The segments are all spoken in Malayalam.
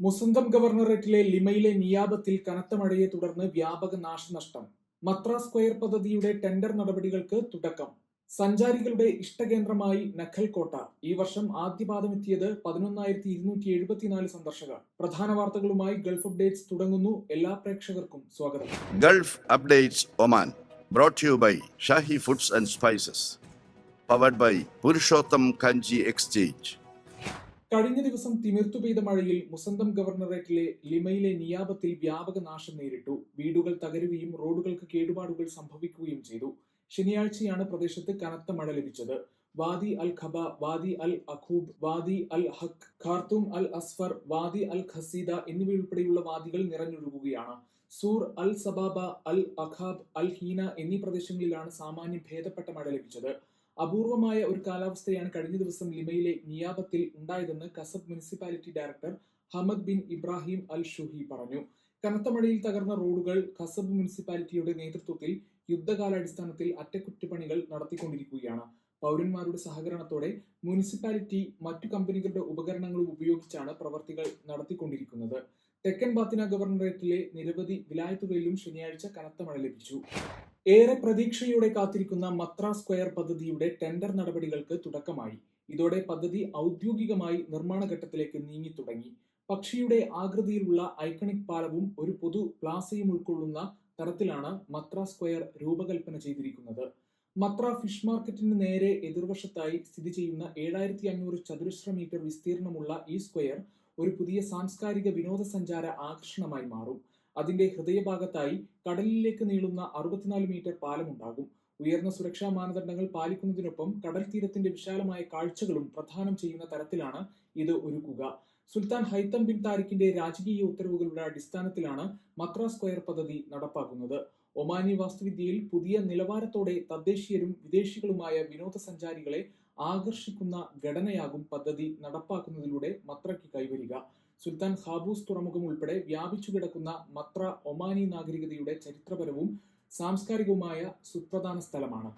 മുസന്തം ഗവർണറേറ്റിലെ ലിമയിലെ നിയാബത്തിൽ കനത്ത മഴയെ തുടർന്ന് വ്യാപക നാശനഷ്ടം. മത്ര സ്ക്വയർ പദ്ധതിയുടെ ടെൻഡർ നടപടികൾക്ക് തുടക്കം. സഞ്ചാരികളുടെ ഇഷ്ടകേന്ദ്രമായി നഖൽ കോട്ട ഈ വർഷം ആദ്യപാദമെത്തിയത് പതിനൊന്നായിരത്തി ഇരുന്നൂറ്റി എഴുപത്തിനാല് സന്ദർശകർ. പ്രധാന വാർത്തകളുമായി ഗൾഫ് അപ്ഡേറ്റ്സ് തുടങ്ങുന്നു. എല്ലാ പ്രേക്ഷകർക്കും സ്വാഗതം. Gulf updates Oman. brought to you by foods and spices powered by Purushottam Kanji exchange. കഴിഞ്ഞ ദിവസം തിമിർത്തു പെയ്ത മഴയിൽ മുസന്തം ഗവർണറേറ്റിലെ ലിമയിലെ നിയാബത്തിൽ വ്യാപക നാശം നേരിട്ടു. വീടുകൾ തകരുകയും റോഡുകൾക്ക് കേടുപാടുകൾ സംഭവിക്കുകയും ചെയ്തു. ശനിയാഴ്ചയാണ് പ്രദേശത്ത് കനത്ത മഴ ലഭിച്ചത്. വാദി അൽ ഖബ വാദി അൽ അഖൂബ് വാദി അൽ ഹഖ് ഖാർത്തൂം അൽ അസ്ഫർ വാദി അൽ ഖസീദ എന്നിവയുൾപ്പെടെയുള്ള വാദികൾ നിറഞ്ഞൊഴുകുകയാണ്. സൂർ അൽ സബാബ അൽ അഖാബ് അൽ ഹീന എന്നീ പ്രദേശങ്ങളിലാണ് സാമാന്യം ഭേദപ്പെട്ട മഴ ലഭിച്ചത്. അപൂർവമായ ഒരു കാലാവസ്ഥയാണ് കഴിഞ്ഞ ദിവസം ലിമയിലെ നിയാബത്തിൽ ഉണ്ടായതെന്ന് Khasab municipality director Hamad bin Ibrahim al Shuhi പറഞ്ഞു. കനത്ത മഴയിൽ തകർന്ന റോഡുകൾ കസബ് മുനിസിപ്പാലിറ്റിയുടെ നേതൃത്വത്തിൽ യുദ്ധകാലാടിസ്ഥാനത്തിൽ അറ്റകുറ്റപ്പണികൾ നടത്തിക്കൊണ്ടിരിക്കുകയാണ്. പൗരന്മാരുടെ സഹകരണത്തോടെ മുനിസിപ്പാലിറ്റി മറ്റു കമ്പനികളുടെ ഉപകരണങ്ങളും ഉപയോഗിച്ചാണ് പ്രവർത്തികൾ നടത്തിക്കൊണ്ടിരിക്കുന്നത്. തെക്കൻ ബാത്തിന ഗവർണറേറ്റിലെ നിരവധി വിലായത്തുകളിലും ശനിയാഴ്ച കനത്ത മഴ ലഭിച്ചു. ഏറെ പ്രതീക്ഷയോടെ കാത്തിരിക്കുന്ന മത്ര സ്ക്വയർ പദ്ധതിയുടെ ടെൻഡർ നടപടികൾക്ക് തുടക്കമായി. ഇതോടെ പദ്ധതി ഔദ്യോഗികമായി നിർമ്മാണ ഘട്ടത്തിലേക്ക് നീങ്ങി തുടങ്ങി. പക്ഷിയുടെ ആകൃതിയിലുള്ള ഐക്കണിക് പാലവും ഒരു പൊതു പ്ലാസയും ഉൾക്കൊള്ളുന്ന തരത്തിലാണ് മത്ര സ്ക്വയർ രൂപകൽപ്പന ചെയ്തിരിക്കുന്നത്. മത്ര ഫിഷ് മാർക്കറ്റിന് നേരെ എതിർവശത്തായി സ്ഥിതി ചെയ്യുന്ന ഏഴായിരത്തി അഞ്ഞൂറ് ചതുരശ്ര മീറ്റർ വിസ്തീർണമുള്ള ഈ സ്ക്വയർ ഒരു പുതിയ സാംസ്കാരിക വിനോദസഞ്ചാര ആകർഷണമായി മാറും. അതിന്റെ ഹൃദയഭാഗത്തായി കടലിലേക്ക് നീളുന്ന അറുപത്തിനാല് മീറ്റർ പാലമുണ്ടാകും. ഉയർന്ന സുരക്ഷാ മാനദണ്ഡങ്ങൾ പാലിക്കുന്നതിനൊപ്പം കടൽ തീരത്തിന്റെ വിശാലമായ കാഴ്ചകളും പ്രദാനം ചെയ്യുന്ന തരത്തിലാണ് ഇത് ഒരുക്കുക. സുൽത്താൻ ഹൈത്തം ബിൻ താരിഖിന്റെ രാജകീയ ഉത്തരവുകളുടെ അടിസ്ഥാനത്തിലാണ് മത്ര സ്ക്വയർ പദ്ധതി നടപ്പാക്കുന്നത്. ഒമാനി വാസ്തുവിദ്യയിൽ പുതിയ നിലവാരത്തോടെ തദ്ദേശീയരും വിദേശികളുമായ വിനോദസഞ്ചാരികളെ ആകർഷിക്കുന്ന ഘടനയാകും പദ്ധതി നടപ്പാക്കുന്നതിലൂടെ മത്രയ്ക്ക് കൈവരിക. സുൽത്താൻ ഖാബൂസ് തുറമുഖം ഉൾപ്പെടെ വ്യാപിച്ചു കിടക്കുന്ന മത്ര ഒമാനി നാഗരികതയുടെ ചരിത്രപരവും സാംസ്കാരികവുമായ സുപ്രധാന സ്ഥലമാണ്.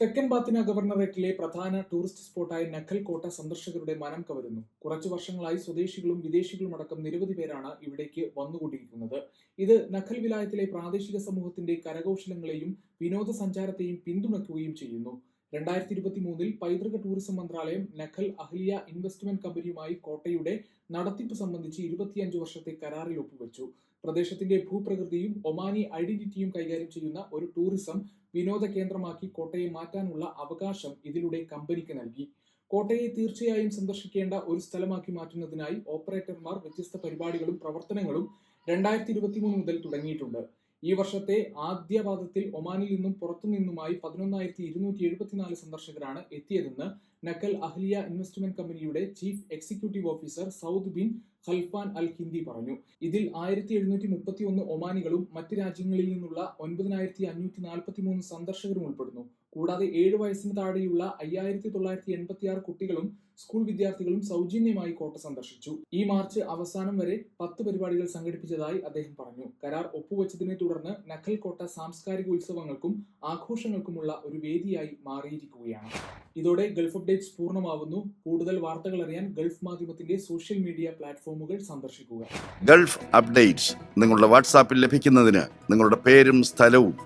തെക്കൻ ബാത്തിന ഗവർണറേറ്റിലെ പ്രധാന ടൂറിസ്റ്റ് സ്പോട്ടായ നഖൽ കോട്ട സന്ദർശകരുടെ മനം കവരുന്നു. കുറച്ചു വർഷങ്ങളായി സ്വദേശികളും വിദേശികളും അടക്കം നിരവധി പേരാണ് ഇവിടേക്ക് വന്നുകൊണ്ടിരിക്കുന്നത്. ഇത് നഖൽ വിലായത്തിലെ പ്രാദേശിക സമൂഹത്തിന്റെ കരകൗശലങ്ങളെയും വിനോദസഞ്ചാരത്തെയും പിന്തുണയ്ക്കുകയും ചെയ്യുന്നു. രണ്ടായിരത്തി ഇരുപത്തി മൂന്നിൽ പൈതൃക ടൂറിസം മന്ത്രാലയം നഖൽ അഹ്ലിയ ഇൻവെസ്റ്റ്മെന്റ് കമ്പനിയുമായി കോട്ടയുടെ നടത്തിപ്പ് സംബന്ധിച്ച് ഇരുപത്തിയഞ്ച് വർഷത്തെ കരാറിൽ ഒപ്പുവെച്ചു. പ്രദേശത്തിന്റെ ഭൂപ്രകൃതിയും ഒമാനി ഐഡന്റിറ്റിയും കൈകാര്യം ചെയ്യുന്ന ഒരു ടൂറിസം വിനോദ കേന്ദ്രമാക്കി കോട്ടയെ മാറ്റാനുള്ള അവകാശം ഇതിലൂടെ കമ്പനിക്ക് നൽകി. കോട്ടയെ തീർച്ചയായും സന്ദർശിക്കേണ്ട ഒരു സ്ഥലമാക്കി മാറ്റുന്നതിനായി ഓപ്പറേറ്റർമാർ വ്യത്യസ്ത പരിപാടികളും പ്രവർത്തനങ്ങളും രണ്ടായിരത്തി ഇരുപത്തിമൂന്ന് മുതൽ തുടങ്ങിയിട്ടുണ്ട്. ഈ വർഷത്തെ ആദ്യ പാദത്തിൽ ഒമാനിൽ നിന്നും പുറത്തു നിന്നുമായി പതിനൊന്നായിരത്തി ഇരുന്നൂറ്റി എഴുപത്തിനാല് സന്ദർശകരാണ് എത്തിയതെന്ന് നക്കൽ അഹ്ലിയ ഇൻവെസ്റ്റ്മെന്റ് കമ്പനിയുടെ chief executive officer Saud bin Khalfan al Hindi പറഞ്ഞു. ഇതിൽ ആയിരത്തി എഴുന്നൂറ്റി മുപ്പത്തി ഒന്ന് ഒമാനികളും മറ്റ് രാജ്യങ്ങളിൽ നിന്നുള്ള ഒൻപതിനായിരത്തി അഞ്ഞൂറ്റി നാൽപ്പത്തി മൂന്ന് സന്ദർശകരും ഉൾപ്പെടുന്നു. കൂടാതെ ഏഴ് വയസ്സിന് താഴെയുള്ള അയ്യായിരത്തി തൊള്ളായിരത്തി എൺപത്തി ആറ് കുട്ടികളും സ്കൂൾ വിദ്യാർത്ഥികളും സൗജന്യമായി കോട്ട സന്ദർശിച്ചു. ഈ മാർച്ച് അവസാനം വരെ പത്ത് പരിപാടികൾ സംഘടിപ്പിച്ചതായി അദ്ദേഹം പറഞ്ഞു. കരാർ ഒപ്പുവെച്ചതിനെ തുടർന്ന് നഖൽ കോട്ട സാംസ്കാരിക ഉത്സവങ്ങൾക്കും ആഘോഷങ്ങൾക്കുമുള്ള ഒരു വേദിയായി മാറിയിരിക്കുകയാണ്. ഇതോടെ ഗൾഫ് അപ്ഡേറ്റ്സ് പൂർണമാവുന്നു. കൂടുതൽ വാർത്തകൾ അറിയാൻ ഗൾഫ് മാധ്യമത്തിന്റെ സോഷ്യൽ മീഡിയ പ്ലാറ്റ്ഫോമുകൾ സന്ദർശിക്കുക. ഗൾഫ് അപ്ഡേറ്റ്സ് നിങ്ങളുടെ വാട്സാപ്പിൽ ലഭിക്കുന്നതിന് നിങ്ങളുടെ പേരും സ്ഥലവും